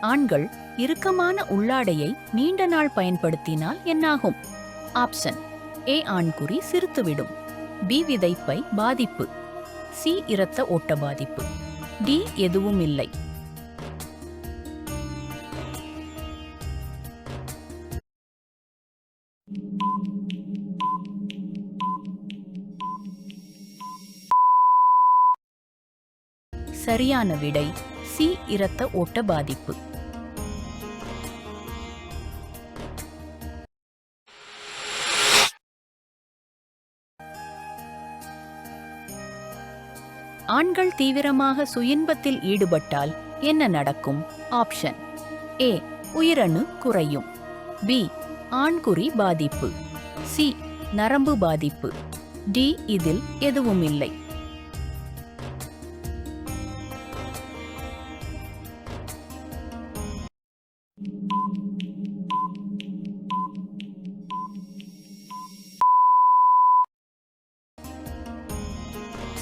ஆண்கள் இறுக்கமான உள்ளாடையை நீண்ட நாள் பயன்படுத்தினால் என்னாகும்? ஆப்ஷன். ஏ. ஆண்குறி சிறுத்துவிடும். பி. விதைப்பை பாதிப்பு. சி. இரத்த ஓட்ட பாதிப்பு. டி. எதுவும் இல்லை. சரியான விடை. சி. இரத்த ஓட்ட பாதிப்பு. ஆண்கள் தீவிரமாக சுயின்பத்தில் ஈடுபட்டால் என்ன நடக்கும்? ஆப்ஷன். ஏ. உயிரணு குறையும். பி. ஆண்குறி பாதிப்பு. சி. நரம்பு பாதிப்பு. டி. இதில் எதுவும் இல்லை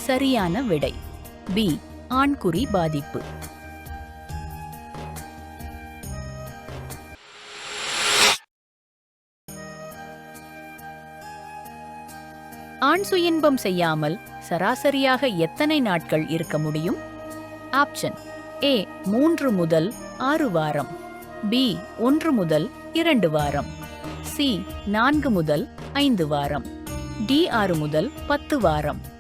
சரியான விடை. பி ஆண்குறி பாதிப்பு. ஆண் சுயின்பம் செய்யாமல் சராசரியாக எத்தனை நாட்கள் இருக்க முடியும்? ஆப்ஷன் ஏ மூன்று முதல் ஆறு வாரம். பி ஒன்று முதல் இரண்டு வாரம். சி நான்கு முதல் ஐந்து வாரம். டி ஆறு முதல் பத்து வாரம்.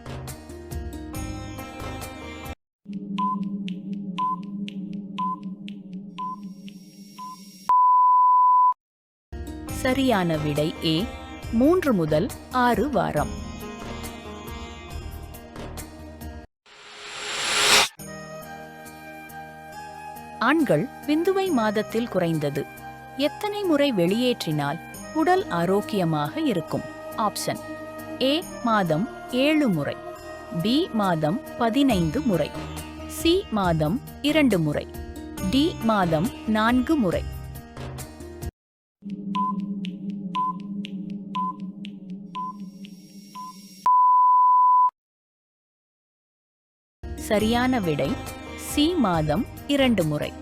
சரியான விடை ஏ மூன்று முதல் ஆறு வாரம். ஆண்கள் விந்துவை மாதத்தில் குறைந்தது. எத்தனை முறை வெளியேற்றினால் உடல் ஆரோக்கியமாக இருக்கும்? ஆப்ஷன் ஏ மாதம் ஏழு முறை. பி மாதம் பதினைந்து முறை. சி மாதம் இரண்டு முறை. டி மாதம் நான்கு முறை. சரியான விடை சி மாதம் இரண்டு முறை.